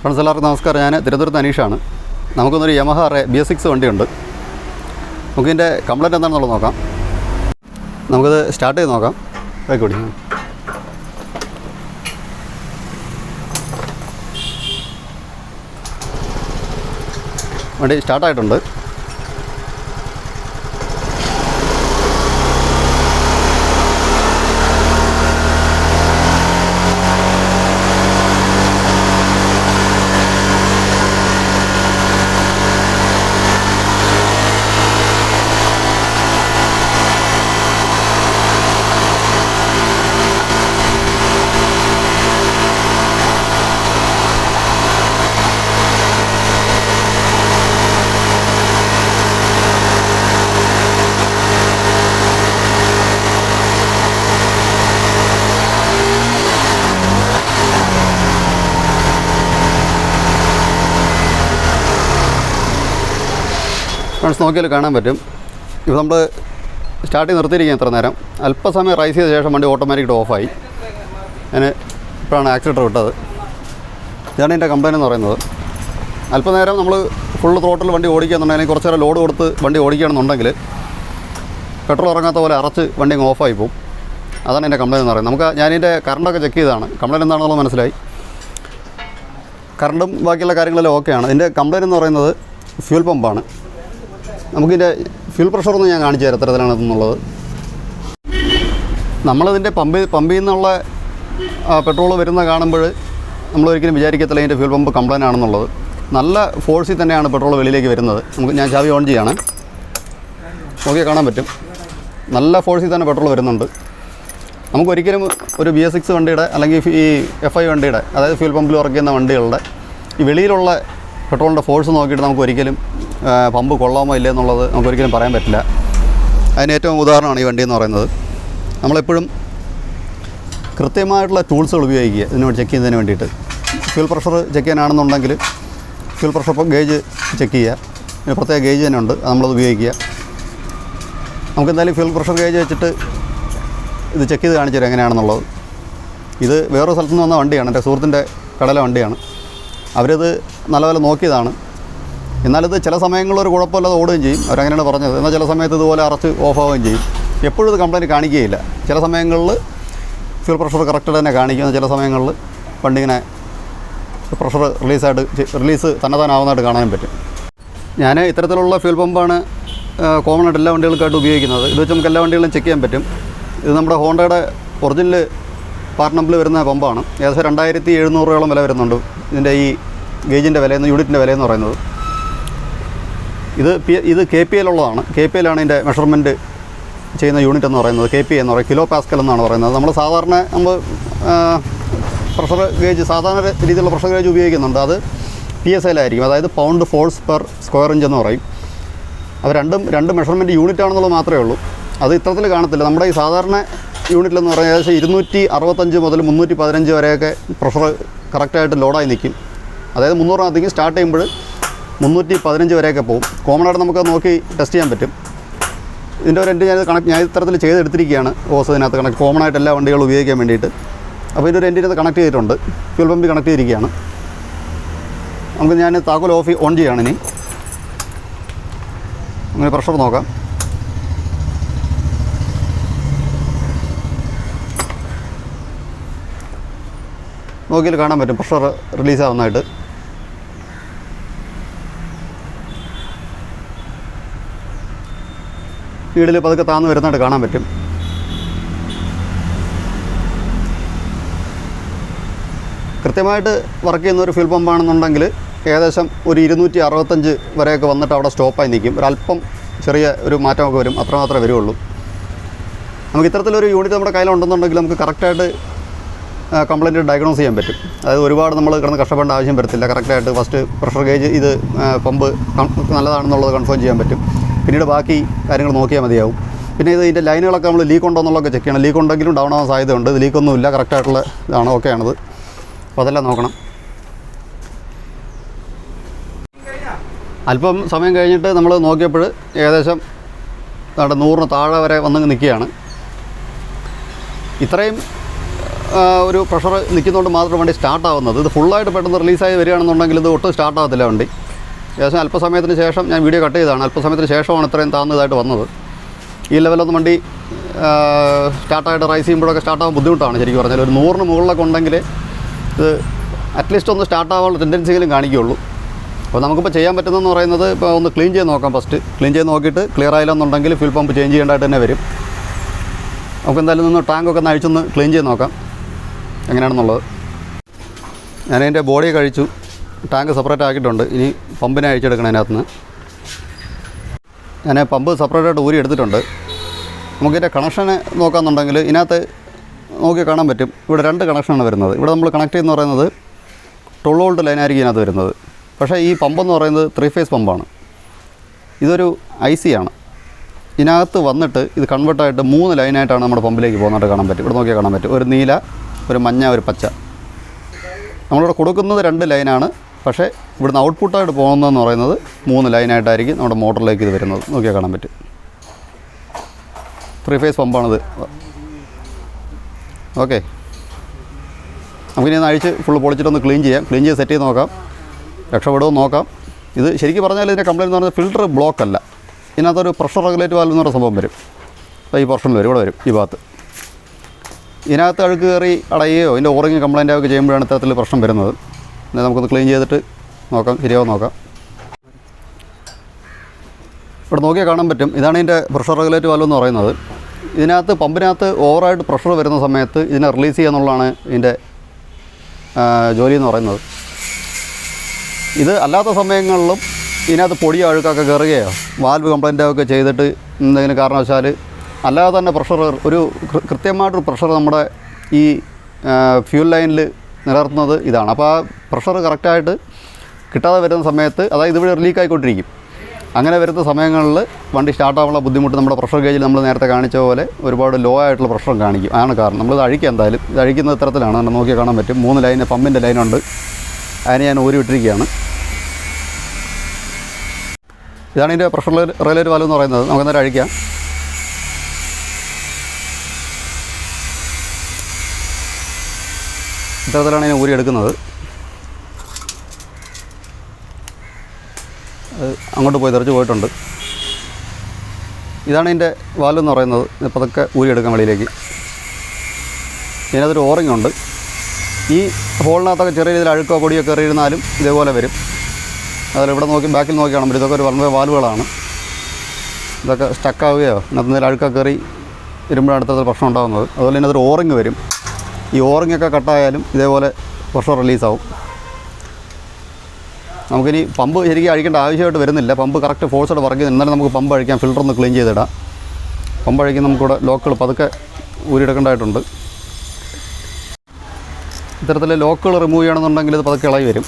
Friends എല്ലാവർക്കും നമസ്കാരം. ഞാൻ തിരുവനന്തപുരത്ത് അനീഷാണ്. നമുക്കൊന്നൊരു Yamaha Ray B S six വണ്ടിയുണ്ട്. നമുക്കിതിന്റെ കംപ്ലൈന്റ് എന്താണെന്നുള്ളത് നോക്കാം. നമുക്കത് സ്റ്റാർട്ട് ചെയ്ത് നോക്കാം. കൂടി വണ്ടി സ്റ്റാർട്ടായിട്ടുണ്ട്. ഫ്രണ്ട്സ് നോക്കിയാൽ കാണാൻ പറ്റും. ഇപ്പോൾ നമ്മൾ സ്റ്റാർട്ട് ചെയ്ത് നിർത്തിയിരിക്കുക ഇത്ര നേരം. അല്പസമയം റൈസ് ചെയ്ത ശേഷം വണ്ടി ഓട്ടോമാറ്റിക് ഓഫായി ഞാൻ ഇപ്പോഴാണ് ആക്സിലേറ്റർ വിട്ടത്. ഇതാണ് എന്റെ കംപ്ലൈന്റ് എന്ന് പറയുന്നത്. അല്പനേരം നമ്മൾ ഫുൾ ത്രോട്ടിൽ വണ്ടി ഓടിക്കുകയെന്നുണ്ടെങ്കിൽ കുറച്ച് നേരം ലോഡ് കൊടുത്ത് വണ്ടി ഓടിക്കുകയാണെന്നുണ്ടെങ്കിൽ പെട്രോൾ ഇറങ്ങാത്ത പോലെ അറച്ച് വണ്ടി ഓഫായി പോകും അതാണ് എന്റെ കംപ്ലൈന്റ് എന്ന് പറയുന്നത്. നമുക്ക് ഞാനിതിന്റെ കറണ്ടൊക്കെ ചെക്ക് ചെയ്താണ് കംപ്ലൈന്റ് എന്താണെന്നുള്ളത് മനസ്സിലായി. കറണ്ടും ബാക്കിയുള്ള കാര്യങ്ങളെല്ലാം ഓക്കെയാണ് ഇതിന്റെ കംപ്ലൈന്റ് എന്ന് പറയുന്നത് ഫ്യൂൽ പമ്പാണ് നമുക്കിതിന്റെ ഫ്യൂൽ പ്രഷറൊന്നും ഞാൻ കാണിച്ചു തരാം എത്രത്തിലാണ് എന്നുള്ളത് നമ്മളതിന്റെ പമ്പ് പമ്പിൽ നിന്നുള്ള പെട്രോൾ വരുന്ന കാണുമ്പോൾ നമ്മൾ ഒരിക്കലും വിചാരിക്കത്തില്ല ഇതിന്റെ ഫ്യൂൽ പമ്പ് കംപ്ലൈന്റ് ആണെന്നുള്ളത്. നല്ല ഫോഴ്സിൽ തന്നെയാണ് പെട്രോൾ വെളിയിലേക്ക് വരുന്നത്. നമുക്ക് ഞാൻ ചാവി ഓൺ ചെയ്യാണ്. നോക്കിയാൽ കാണാൻ പറ്റും. നല്ല ഫോഴ്സിൽ തന്നെ പെട്രോൾ വരുന്നുണ്ട്. നമുക്കൊരിക്കലും ഒരു ബി എസ് സിക്സ് വണ്ടിയുടെ അല്ലെങ്കിൽ ഈ എഫ് ഐ വണ്ടിയുടെ അതായത് ഫ്യൂൽ പമ്പിൽ ചെയ്യുന്ന വണ്ടികളുടെ ഈ വെളിയിലുള്ള പെട്രോളിന്റെ ഫോഴ്സ് നോക്കിയിട്ട് നമുക്ക് ഒരിക്കലും പമ്പ് കൊള്ളാമോ ഇല്ലേ എന്നുള്ളത് നമുക്കൊരിക്കലും പറയാൻ പറ്റില്ല. അതിന് ഏറ്റവും ഉദാഹരണമാണ് ഈ വണ്ടി എന്ന് പറയുന്നത്. നമ്മളെപ്പോഴും കൃത്യമായിട്ടുള്ള ടൂൾസുകൾ ഉപയോഗിക്കുക ഇതിനോട് ചെക്ക് ചെയ്യുന്നതിന് വേണ്ടിയിട്ട്. ഫ്യൂൽ പ്രഷർ ചെക്ക് ചെയ്യാനാണെന്നുണ്ടെങ്കിൽ ഫ്യൂൽ പ്രഷർ ഗേജ് ചെക്ക് ചെയ്യുക. പിന്നെ പ്രത്യേക ഗേജ് തന്നെ ഉണ്ട് നമ്മളത് ഉപയോഗിക്കുക. നമുക്ക് എന്തായാലും ഫ്യൂൽ പ്രഷർ ഗേജ് വെച്ചിട്ട് ഇത് ചെക്ക് ചെയ്ത് കാണിച്ചു തരും എങ്ങനെയാണെന്നുള്ളത്. ഇത് വേറൊരു സ്ഥലത്ത് നിന്ന് വന്ന വണ്ടിയാണ് എന്റെ സുഹൃത്തിന്റെ കടലെ വണ്ടിയാണ്. അവരിത് നല്ലപോലെ നോക്കിയതാണ്. എന്നാലിത് ചില സമയങ്ങളിൽ ഒരു കുഴപ്പമില്ലാതെ ഓടുകയും ചെയ്യും. അവരങ്ങനെയാണ് പറഞ്ഞത്. എന്നാൽ ചില സമയത്ത് ഇതുപോലെ അറച്ച് ഓഫാവുകയും ചെയ്യും. എപ്പോഴും ഇത് കംപ്ലയിന്റ് കാണിക്കുകയില്ല. ചില സമയങ്ങളിൽ ഫ്യൂൽ പ്രഷർ കറക്റ്റ് തന്നെ കാണിക്കുന്ന ചില സമയങ്ങളിൽ വണ്ടിങ്ങനെ പ്രഷർ റിലീസായിട്ട് റിലീസ് തന്നതാനാവുന്നതായിട്ട് കാണാനും പറ്റും. ഞാൻ ഇത്തരത്തിലുള്ള ഫ്യൂൽ പമ്പാണ് കോമൺ ആയിട്ട് എല്ലാ വണ്ടികൾക്കായിട്ട് ഉപയോഗിക്കുന്നത്. ഇത് വെച്ച് നമുക്ക് എല്ലാ വണ്ടികളും ചെക്ക് ചെയ്യാൻ പറ്റും. ഇത് നമ്മുടെ ഹോണ്ടയുടെ ഒറിജിനൽ പാർട്ട് നമ്പറിൽ വരുന്ന പമ്പാണ് ഏകദേശം രണ്ടായിരത്തി എഴുന്നൂറോളം വില വരുന്നുണ്ട്. ഇതിന്റെ ഈ ഗേജിന്റെ വിലയെന്ന് യൂണിറ്റിന്റെ വിലയെന്ന് പറയുന്നത്. ഇത് ഇത് കെ പി എല്ലുള്ളതാണ് കെ പി എല്ലാണ് ഇതിന്റെ മെഷർമെന്റ് ചെയ്യുന്ന യൂണിറ്റ് എന്ന് പറയുന്നത്. കെ പി എന്ന് പറയുന്നത് കിലോ പാസ്കൽ എന്നാണ് പറയുന്നത്. നമ്മൾ സാധാരണ നമ്മൾ പ്രഷർ ഗേജ് സാധാരണ രീതിയിലുള്ള പ്രഷർ ഗേജ് ഉപയോഗിക്കുന്നുണ്ട്. അത് പി എസ് എല്ലായിരിക്കും അതായത് pound force per square inch എന്ന് പറയും. അത് രണ്ടും രണ്ട് മെഷർമെന്റ് യൂണിറ്റ് ആണെന്നുള്ളത് മാത്രമേ ഉള്ളൂ. അത് ഇത്തരത്തിൽ കാണത്തില്ല. നമ്മുടെ ഈ സാധാരണ യൂണിറ്റിലെന്ന് പറഞ്ഞാൽ ഏകദേശം ഇരുന്നൂറ്റി അറുപത്തഞ്ച് മുതൽ മുന്നൂറ്റി പതിനഞ്ച് വരെയൊക്കെ പ്രഷർ കറക്റ്റായിട്ട് ലോഡായി നിൽക്കും. അതായത് മുന്നൂറിനകത്തേക്ക് സ്റ്റാർട്ട് ചെയ്യുമ്പോൾ മുന്നൂറ്റി പതിനഞ്ച് വരെയൊക്കെ പോകും കോമൺ ആയിട്ട് നമുക്ക് നോക്കി ടെസ്റ്റ് ചെയ്യാൻ പറ്റും. ഇതിന്റെ ഒരു എന്റെ ഞാൻ കണക്ട് ഞാൻ ഇത്തരത്തിൽ ചെയ്തെടുത്തിരിക്കുകയാണ് ഓസ് ഇതിനകത്ത് കണക്ട് കോമൺ ആയിട്ട് എല്ലാ വണ്ടികളും ഉപയോഗിക്കാൻ വേണ്ടിയിട്ട്. അപ്പോൾ ഇതിന്റെ ഒരു എന്റെ കണക്ട് ചെയ്തിട്ടുണ്ട്. ഫ്യൂൽ പമ്പ് കണക്ട് ചെയ്തിരിക്കുകയാണ്. നമുക്ക് ഞാൻ താക്കോൽ ഓഫ് ഓൺ ചെയ്യുകയാണ് ഇനി. അങ്ങനെ പ്രഷർ നോക്കാം. നോക്കിയാൽ കാണാൻ പറ്റും. പ്രഷർ റിലീസ് സ്പീഡിൽ പതുക്കെ താന്ന് വരുന്നതായിട്ട് കാണാൻ പറ്റും. കൃത്യമായിട്ട് വർക്ക് ചെയ്യുന്ന ഒരു ഫ്യൂൽ പമ്പാണെന്നുണ്ടെങ്കിൽ ഏകദേശം ഒരു ഇരുന്നൂറ്റി അറുപത്തഞ്ച് വരെയൊക്കെ വന്നിട്ട് അവിടെ സ്റ്റോപ്പായി നിൽക്കും. ഒരല്പം ചെറിയ ഒരു മാറ്റമൊക്കെ വരും. അത്രമാത്രമേ വരുള്ളൂ. നമുക്ക് ഇത്തരത്തിലൊരു യൂണിറ്റ് നമ്മുടെ കയ്യിലുണ്ടെന്നുണ്ടെങ്കിൽ നമുക്ക് കറക്റ്റായിട്ട് കംപ്ലയിന്റ് ഡയഗ്നോസ് ചെയ്യാൻ പറ്റും. അതായത് ഒരുപാട് നമ്മൾ കിടന്ന് കഷ്ടപ്പെടേണ്ട ആവശ്യം വരത്തില്ല. കറക്റ്റായിട്ട് ഫസ്റ്റ് പ്രഷർ ഗേജ് ഇത് പമ്പ് നല്ലതാണെന്നുള്ളത് കൺഫേം ചെയ്യാൻ പറ്റും. പിന്നീട് ബാക്കി കാര്യങ്ങൾ നോക്കിയാൽ മതിയാവും. പിന്നെ ഇത് ഇതിന്റെ ലൈനുകളൊക്കെ നമ്മൾ ലീക്ക് ഉണ്ടോ എന്നുള്ളതൊക്കെ ചെക്ക് ചെയ്യണം. ലീക്ക് ഉണ്ടെങ്കിലും ഡൗൺ ആവാൻ സാധ്യതയുണ്ട്. ഇത് ലീക്കൊന്നുമില്ല കറക്റ്റായിട്ടുള്ള ഇതാണ് ഓക്കെ ആണത് അപ്പോൾ അതെല്ലാം നോക്കണം. അല്പം സമയം കഴിഞ്ഞിട്ട് നമ്മൾ നോക്കിയപ്പോൾ ഏകദേശം അവിടെ നൂറിന് താഴെ വരെ വന്ന് നിൽക്കുകയാണ്. ഇത്രയും ഒരു പ്രഷർ നിൽക്കുന്നതുകൊണ്ട് മാത്രം വണ്ടി സ്റ്റാർട്ടാവുന്നത് ഇത് ഫുള്ളായിട്ട് പെട്ടെന്ന് റിലീസായി വരികയാണെന്നുണ്ടെങ്കിൽ ഇത് ഒട്ടും സ്റ്റാർട്ട് ആകത്തില്ല വണ്ടി. ഏകദേശം അല്പസമയത്തിന് ശേഷം ഞാൻ വീഡിയോ കട്ട് ചെയ്തതാണ്. അല്പസമയത്തിന് ശേഷമാണ് ഇത്രയും താഴ്ന്നതായിട്ട് വന്നത്. ഈ ലെവലൊന്നും വണ്ടി സ്റ്റാർട്ടായിട്ട് റൈസ് ചെയ്യുമ്പോഴൊക്കെ സ്റ്റാർട്ടാകാൻ ബുദ്ധിമുട്ടാണ് ശരിക്കും പറഞ്ഞാൽ. ഒരു നൂറിന് മുകളിലൊക്കെ ഉണ്ടെങ്കിൽ ഇത് അറ്റ്ലീസ്റ്റ് ഒന്ന് സ്റ്റാർട്ടാവാനുള്ള ടെൻഡൻസിയെങ്കിലും കാണിക്കുകയുള്ളൂ. അപ്പോൾ നമുക്കിപ്പോൾ ചെയ്യാൻ പറ്റുന്നതെന്ന് പറയുന്നത് ഇപ്പോൾ ഒന്ന് ക്ലീൻ ചെയ്ത് നോക്കാം ഫസ്റ്റ് ക്ലീൻ ചെയ്ത് നോക്കിയിട്ട് ക്ലിയർ ആയില്ലെന്നുണ്ടെങ്കിൽ ഫ്യൂൽ പമ്പ് ചേഞ്ച് ചെയ്യേണ്ടതായിട്ട് തന്നെ വരും. നമുക്ക് എന്തായാലും നിന്ന് ടാങ്കൊക്കെ ഒന്ന് അഴിച്ചൊന്ന് ക്ലീൻ ചെയ്ത് നോക്കാം. എങ്ങനെയാണെന്നുള്ളത്. ഞാനതിന്റെ ബോഡി കഴിച്ചു ടാങ്ക് സെപ്പറേറ്റ് ആക്കിയിട്ടുണ്ട്. ഇനി പമ്പിനെ അഴിച്ചെടുക്കണം അതിനകത്ത് ഞാൻ പമ്പ് സെപ്പറേറ്റായിട്ട് ഊരി എടുത്തിട്ടുണ്ട്. നമുക്കിതിന്റെ കണക്ഷനെ നോക്കാമെന്നുണ്ടെങ്കിൽ ഇതിനകത്ത് നോക്കി കാണാൻ പറ്റും. ഇവിടെ രണ്ട് കണക്ഷനാണ് വരുന്നത്. ഇവിടെ നമ്മൾ കണക്ട് ചെയ്യുന്ന പറയുന്നത് ട്വൽവ് വോൾട്ട് ലൈനായിരിക്കും ഇതിനകത്ത് വരുന്നത്. പക്ഷേ ഈ പമ്പെന്ന് പറയുന്നത് ത്രീ ഫേസ് പമ്പാണ് ഇതൊരു ഐ സി ആണ്. ഇതിനകത്ത് വന്നിട്ട് ഇത് കൺവേർട്ടായിട്ട് മൂന്ന് ലൈനായിട്ടാണ് നമ്മുടെ പമ്പിലേക്ക് പോകുന്നതായിട്ട് കാണാൻ പറ്റും. ഇവിടെ നോക്കിയാൽ കാണാൻ പറ്റും. ഒരു നീല ഒരു മഞ്ഞ ഒരു പച്ച. നമ്മളിവിടെ കൊടുക്കുന്നത് രണ്ട് ലൈനാണ് പക്ഷേ ഇവിടുന്ന് ഔട്ട്പുട്ടായിട്ട് പോകുന്നതെന്ന് പറയുന്നത്. മൂന്ന് ലൈനായിട്ടായിരിക്കും നമ്മുടെ മോട്ടറിലേക്ക് ഇത് വരുന്നത്. നോക്കിയാൽ കാണാൻ പറ്റും. ത്രീ ഫേസ് പമ്പാണിത് ഓക്കെ നമുക്കിനി ഒന്ന് അഴിച്ച് ഫുള്ള് പൊളിച്ചിട്ടൊന്ന് ക്ലീൻ ചെയ്യാം. ക്ലീൻ ചെയ്ത് സെറ്റ് ചെയ്ത് നോക്കാം. രക്ഷപ്പെടുമോ നോക്കാം. ഇത് ശരിക്കും പറഞ്ഞാൽ ഇതിന്റെ കംപ്ലയിന്റ് എന്ന് പറഞ്ഞാൽ ഫിൽറ്റർ ബ്ലോക്ക് അല്ല. ഇതിനകത്തൊരു പ്രഷർ റെഗുലേറ്റ് വാൽവ് എന്ന് പറഞ്ഞ സംഭവം വരും. അപ്പോൾ ഈ പോർഷനിൽ വരും. ഇവിടെ വരും. ഈ ഭാഗത്ത്. ഇതിനകത്ത് അഴുക്ക് കയറി അടയുകയോ ഇതിന്റെ ഓറിങ് കംപ്ലൈന്റ് ആവുകയോ ചെയ്യുമ്പോഴാണ് ഇത്തരത്തിൽ പ്രശ്നം വരുന്നത്. എന്നാൽ നമുക്കൊന്ന് ക്ലീൻ ചെയ്തിട്ട് നോക്കാം ശരിയാവും നോക്കാം. ഇവിടെ നോക്കിയാൽ കാണാൻ പറ്റും. ഇതാണ് ഇതിന്റെ പ്രഷർ റെഗുലേറ്റ് വാൽവ് എന്ന് പറയുന്നത്. ഇതിനകത്ത് പമ്പിനകത്ത് ഓവറായിട്ട് പ്രഷർ വരുന്ന സമയത്ത് ഇതിനെ റിലീസ് ചെയ്യുക എന്നുള്ളതാണ് ഇതിന്റെ ജോലി എന്ന് പറയുന്നത്. ഇത് അല്ലാത്ത സമയങ്ങളിലും ഇതിനകത്ത് പൊടി അഴുക്കൊക്കെ കയറുകയോ വാൽവ് കംപ്ലൈന്റ് ഒക്കെ ചെയ്തിട്ട് എന്തെങ്കിലും കാരണവശാൽ അല്ലാതെ തന്നെ പ്രഷർ ഒരു കൃത്യമായിട്ടൊരു പ്രഷർ നമ്മുടെ ഈ ഫ്യൂൽ ലൈനിൽ നിലനിർത്തുന്നത് ഇതാണ്. അപ്പോൾ ആ പ്രഷർ കറക്റ്റായിട്ട് കിട്ടാതെ വരുന്ന സമയത്ത് അതായത് ഇവിടെ റിലീക്ക് ആയിക്കൊണ്ടിരിക്കും. അങ്ങനെ വരുന്ന സമയങ്ങളിൽ വണ്ടി സ്റ്റാർട്ടാവാനുള്ള ബുദ്ധിമുട്ട് നമ്മുടെ പ്രഷർ ഗേജിൽ നമ്മൾ നേരത്തെ കാണിച്ച പോലെ ഒരുപാട് ലോ ആയിട്ടുള്ള പ്രഷറും കാണിക്കും. ആണ് കാരണം. നമ്മൾ അഴിക്കുക എന്തായാലും. ഇത് അഴിക്കുന്ന ഇത്തരത്തിലാണ് നമ്മൾ നോക്കി കാണാൻ പറ്റും. മൂന്ന് ലൈന് പമ്പിന്റെ ലൈനുണ്ട് അതിനെ ഞാൻ ഊരി വിട്ടിരിക്കുകയാണ് ഇതാണ് ഇതിന്റെ പ്രഷർ റിലേറ്റ് വാൽവ് എന്ന് പറയുന്നത്. നമുക്ക് നേരം അഴിക്കാം. ഇത്തരത്തിലാണ് ഇതിനെ ഊരി എടുക്കുന്നത്. അങ്ങോട്ട് പോയി തെറിച്ച് പോയിട്ടുണ്ട്. ഇതാണ് ഇതിന്റെ വാലെന്ന് പറയുന്നത്. ഇപ്പോൾ അതൊക്കെ ഊരിയെടുക്കാം വെളിയിലേക്ക്. ഇതിനകത്തൊരു ഓറിംഗ് ഉണ്ട്. ഈ ഹോളിനകത്തൊക്കെ ചെറിയ രീതിയിൽ അഴുക്കോ കൊടിയോ കയറിയിരുന്നാലും ഇതേപോലെ വരും. അതിൽ ഇവിടെ നോക്കി ബാക്കിൽ നോക്കി കാണുമ്പോൾ ഇതൊക്കെ ഒരു വളരെ വാലുകളാണ്. ഇതൊക്കെ സ്റ്റക്കാവുകയോ ഇതിനകത്ത് എന്തെങ്കിലും അഴുക്കൊക്കെ കയറി വരുമ്പോഴാണ് അടുത്തത് പ്രശ്നം ഉണ്ടാകുന്നത്. അതുപോലെ തന്നെ ഓറിംഗ് വരും. ഈ ഓറിങ് ഒക്കെ കട്ടായാലും ഇതേപോലെ പ്രഷർ റിലീസാവും. നമുക്കിനി പമ്പ് ശരിക്കും അഴിക്കേണ്ട ആവശ്യമായിട്ട് വരുന്നില്ല. പമ്പ് കറക്റ്റ് ഫോഴ്സോടെ വർക്ക് ചെയ്ത് എന്നാലും നമുക്ക് പമ്പ് അഴിക്കാം. ഫിൽറ്റർ ഒന്ന് ക്ലീൻ ചെയ്തിടാം. പമ്പ് അഴിക്കാൻ നമുക്കിവിടെ ലോക്കുകൾ പതുക്കെ ഊരിയെടുക്കേണ്ടതായിട്ടുണ്ട്. ഇത്തരത്തിൽ ലോക്കുകൾ റിമൂവ് ചെയ്യണമെന്നുണ്ടെങ്കിൽ ഇത് പതുക്കെ ഇളകി വരും.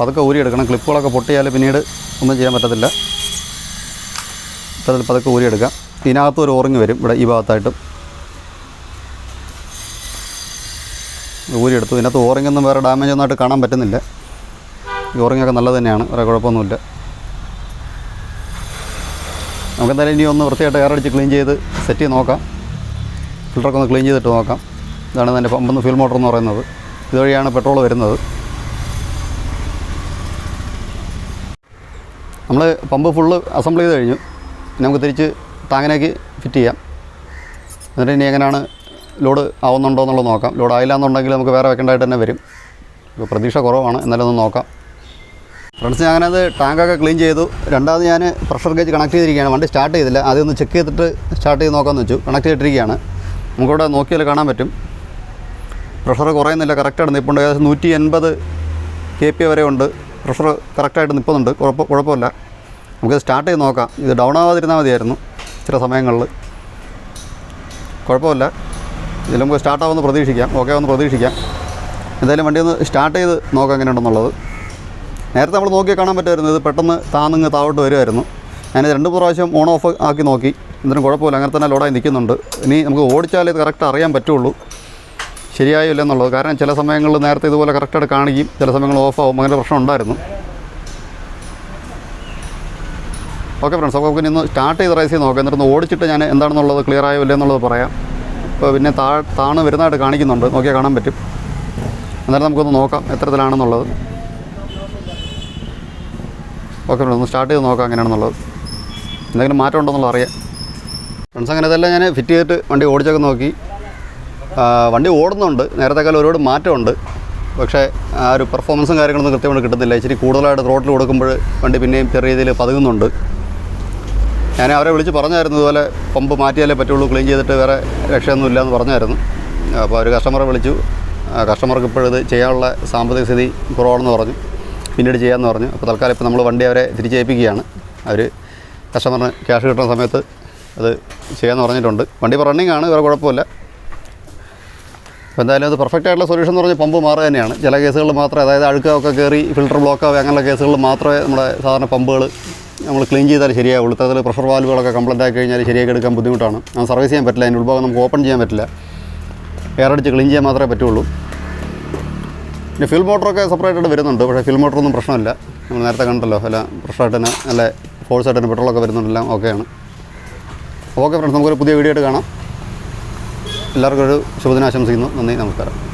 പതുക്കെ ഊരിയെടുക്കണം. ക്ലിപ്പുകളൊക്കെ പൊട്ടിയാൽ പിന്നീട് ഒന്നും ചെയ്യാൻ പറ്റത്തില്ല. ഇത്തരത്തിൽ പതുക്കെ ഊരിയെടുക്കാം. ഇതിനകത്ത് ഒരു ഓറിങ് വരും. ഇവിടെ ഈ ഭാഗത്തായിട്ടും. ഊരിയെടുത്തു. ഇതിനകത്ത് ഓറിങ്ങൊന്നും വേറെ ഡാമേജ് ഒന്നായിട്ട് കാണാൻ പറ്റുന്നില്ല. ഈ ഓറിങ്ങൊക്കെ നല്ലത് തന്നെയാണ് വേറെ കുഴപ്പമൊന്നുമില്ല. നമുക്കെന്തായാലും ഇനി ഒന്ന് വൃത്തിയായിട്ട് എയർ അടിച്ച് ക്ലീൻ ചെയ്ത് സെറ്റ് ചെയ്ത് നോക്കാം. ഫിൽറ്ററൊക്കെ ഒന്ന് ക്ലീൻ ചെയ്തിട്ട് നോക്കാം. ഇതാണ് എന്റെ പമ്പെന്ന് ഫ്യൂൽ മോട്ടർ എന്ന് പറയുന്നത്. ഇതുവഴിയാണ് പെട്രോൾ വരുന്നത്. നമ്മൾ പമ്പ് ഫുള്ള് അസംബിൾ ചെയ്ത് കഴിഞ്ഞു. നമുക്ക് തിരിച്ച് ടാങ്കിലേക്ക് ഫിറ്റ് ചെയ്യാം. എന്നിട്ട് ഇനി എങ്ങനെയാണ് ലോഡ് ആവുന്നുണ്ടോ എന്നുള്ളത് നോക്കാം. ലോഡ് ആയില്ല എന്നുണ്ടെങ്കിൽ നമുക്ക് വേറെ വെക്കേണ്ടതായിട്ട് തന്നെ വരും. ഇപ്പോൾ പ്രതീക്ഷ കുറവാണ്. എന്നാലും ഒന്ന് നോക്കാം. ഫ്രണ്ട്സ് അത് ടാങ്കൊക്കെ ക്ലീൻ ചെയ്തു. രണ്ടാമത് ഞാൻ പ്രഷർ ഗേജ് കണക്ട് ചെയ്തിരിക്കുകയാണ്. വണ്ടി സ്റ്റാർട്ട് ചെയ്തില്ല. ആദ്യം ഒന്ന് ചെക്ക് ചെയ്തിട്ട് സ്റ്റാർട്ട് ചെയ്ത് നോക്കാമെന്ന് വെച്ചു. കണക്ട് ചെയ്തിട്ടിരിക്കുകയാണ്. നമുക്കിവിടെ നോക്കിയാൽ കാണാൻ പറ്റും. പ്രഷർ കുറയുന്നില്ല. കറക്റ്റായിട്ട് നിൽപ്പുണ്ട് ഏകദേശം നൂറ്റി എൺപത് കെ പി വരെ ഉണ്ട്. പ്രഷർ കറക്റ്റായിട്ട് നിൽപ്പുന്നുണ്ട് കുഴപ്പം കുഴപ്പമില്ല. നമുക്ക് സ്റ്റാർട്ട് ചെയ്ത് നോക്കാം. ഇത് ഡൗൺ ആവാതിരുന്നാൽ മതിയായിരുന്നു. ചില സമയങ്ങളിൽ. കുഴപ്പമില്ല. ഇതിൽ നമുക്ക് സ്റ്റാർട്ടാവുമെന്ന് പ്രതീക്ഷിക്കാം. ഓക്കെ ആവുമെന്ന് പ്രതീക്ഷിക്കാം. എന്തായാലും വണ്ടി ഒന്ന് സ്റ്റാർട്ട് ചെയ്ത് നോക്കാം എങ്ങനെയുണ്ടെന്നുള്ളത്. നേരത്തെ നമ്മൾ നോക്കി കാണാൻ പറ്റുമായിരുന്നു. ഇത് പെട്ടെന്ന് താന്നിങ്ങ് താവോട്ട് വരുമായിരുന്നു ഞാൻ രണ്ട് പ്രാവശ്യം ഓൺ ഓഫ് ആക്കി നോക്കി. എന്തിനും കുഴപ്പമില്ല. അങ്ങനെ തന്നെ ലോഡായി നിൽക്കുന്നുണ്ട്. ഇനി നമുക്ക് ഓടിച്ചാലേ ഇത് കറക്റ്റ് അറിയാൻ പറ്റുള്ളൂ. ശരിയായില്ല എന്നുള്ളത്. കാരണം ചില സമയങ്ങളിൽ നേരത്തെ ഇതുപോലെ കറക്റ്റായിട്ട് കാണിക്കും ചില സമയങ്ങൾ ഓഫ് ആവും. അങ്ങനെ പ്രശ്നം ഉണ്ടായിരുന്നു. ഓക്കെ ഫ്രണ്ട്സ് അപ്പോൾ നമുക്ക് ഇനി ഒന്ന് സ്റ്റാർട്ട് ചെയ്ത് റൈസ് ചെയ്ത് നോക്കാം. എന്നിട്ട് ഓടിച്ചിട്ട് ഞാൻ എന്താണെന്നുള്ളത് ക്ലിയർ ആയോ ഇല്ലെന്നുള്ളത് പറയാം. പിന്നെ താ താണ് വരുന്നതായിട്ട് കാണിക്കുന്നുണ്ട്. നോക്കിയാൽ കാണാൻ പറ്റും. അന്നേരം നമുക്കൊന്ന് നോക്കാം എത്തരത്തിലാണെന്നുള്ളത് ഓക്കെ ഒന്ന് സ്റ്റാർട്ട് ചെയ്ത് നോക്കാം എങ്ങനെയാണെന്നുള്ളത്. എന്തെങ്കിലും മാറ്റം ഉണ്ടോയെന്നുള്ളത് അറിയാം. ഫ്രണ്ട്സ് അങ്ങനെ ഇതെല്ലാം ഞാൻ ഫിറ്റ് ചെയ്തിട്ട് വണ്ടി ഓടിച്ചൊക്കെ നോക്കി. വണ്ടി ഓടുന്നുണ്ട്. നേരത്തെക്കാലം ഒരുപാട് മാറ്റമുണ്ട്. പക്ഷേ ആ ഒരു പെർഫോമൻസും കാര്യങ്ങളൊന്നും കൃത്യമായിട്ട് കിട്ടുന്നില്ല ഇച്ചിരി കൂടുതലായിട്ട് റോട്ടിൽ കൊടുക്കുമ്പോൾ വണ്ടി പിന്നെയും ചെറിയ രീതിയിൽ പതുങ്ങുന്നുണ്ട്. ഞാൻ അവരെ വിളിച്ച് പറഞ്ഞായിരുന്നു ഇതുപോലെ പമ്പ് മാറ്റിയാലേ പറ്റുള്ളൂ ക്ലീൻ ചെയ്തിട്ട് വേറെ രക്ഷയൊന്നും ഇല്ല എന്ന് പറഞ്ഞായിരുന്നു. അപ്പോൾ ഒരു കസ്റ്റമറെ വിളിച്ചു. കസ്റ്റമർക്ക് ഇപ്പോഴിത് ചെയ്യാനുള്ള സാമ്പത്തിക സ്ഥിതി കുറവാണെന്ന് പറഞ്ഞു. പിന്നീട് ചെയ്യാമെന്ന് പറഞ്ഞു. അപ്പോൾ തൽക്കാലം ഇപ്പോൾ നമ്മൾ വണ്ടി അവരെ തിരിച്ചേൽപ്പിക്കുകയാണ് അവർ കസ്റ്റമറിന് ക്യാഷ് കിട്ടുന്ന സമയത്ത് അത് ചെയ്യാമെന്ന് പറഞ്ഞിട്ടുണ്ട്. വണ്ടി ഇപ്പോൾ റണ്ണിങ് ആണ് വേറെ കുഴപ്പമില്ല. അപ്പോൾ എന്തായാലും അത് പെർഫെക്റ്റ് ആയിട്ടുള്ള സൊല്യൂഷൻ എന്ന് പറഞ്ഞാൽ പമ്പ് മാറുക തന്നെയാണ്. ചില കേസുകളിൽ മാത്രമേ അതായത് അഴുക്കൊക്കെ കയറി ഫിൽട്ടർ ബ്ലോക്കാവുക അങ്ങനെയുള്ള കേസുകളിൽ മാത്രമേ നമ്മുടെ സാധാരണ പമ്പുകൾ നമ്മൾ ക്ലീൻ ചെയ്താൽ ശരിയാവുള്ളൂ ഇത്തരത്തിൽ പ്രഷർ വാൽവുകളൊക്കെ കംപ്ലൈന്റ് ആക്കി കഴിഞ്ഞാൽ ശരിയാക്കി എടുക്കാൻ ബുദ്ധിമുട്ടാണ്. അത് സർവീസ് ചെയ്യാൻ പറ്റില്ല അതിന്റെ ഉൾഭാഗം നമുക്ക് ഓപ്പൺ ചെയ്യാൻ പറ്റില്ല. എയർ അടിച്ച് ക്ലീൻ ചെയ്യാൻ മാത്രമേ പറ്റുള്ളൂ. പിന്നെ ഫിൽ മോട്ടറൊക്കെ സെപ്പറേറ്റ് ആയിട്ട് വരുന്നുണ്ട് പക്ഷേ ഫിൽ മോട്ടറൊന്നും പ്രശ്നമില്ല. നമ്മൾ നേരത്തെ കണ്ടല്ലോ അല്ല പ്രഷറായിട്ട് തന്നെ നല്ല ഫോഴ്സ് ആയിട്ട് തന്നെ പെട്രോളൊക്കെ വരുന്നുണ്ടെല്ലാം ഓക്കെയാണ് ഓക്കെ ഫ്രണ്ട്സ് നമുക്കൊരു പുതിയ വീഡിയോ ആയിട്ട് കാണാം. എല്ലാവർക്കും ഒരു ശുഭദിനാശംസിക്കുന്നു. നന്ദി നമസ്കാരം.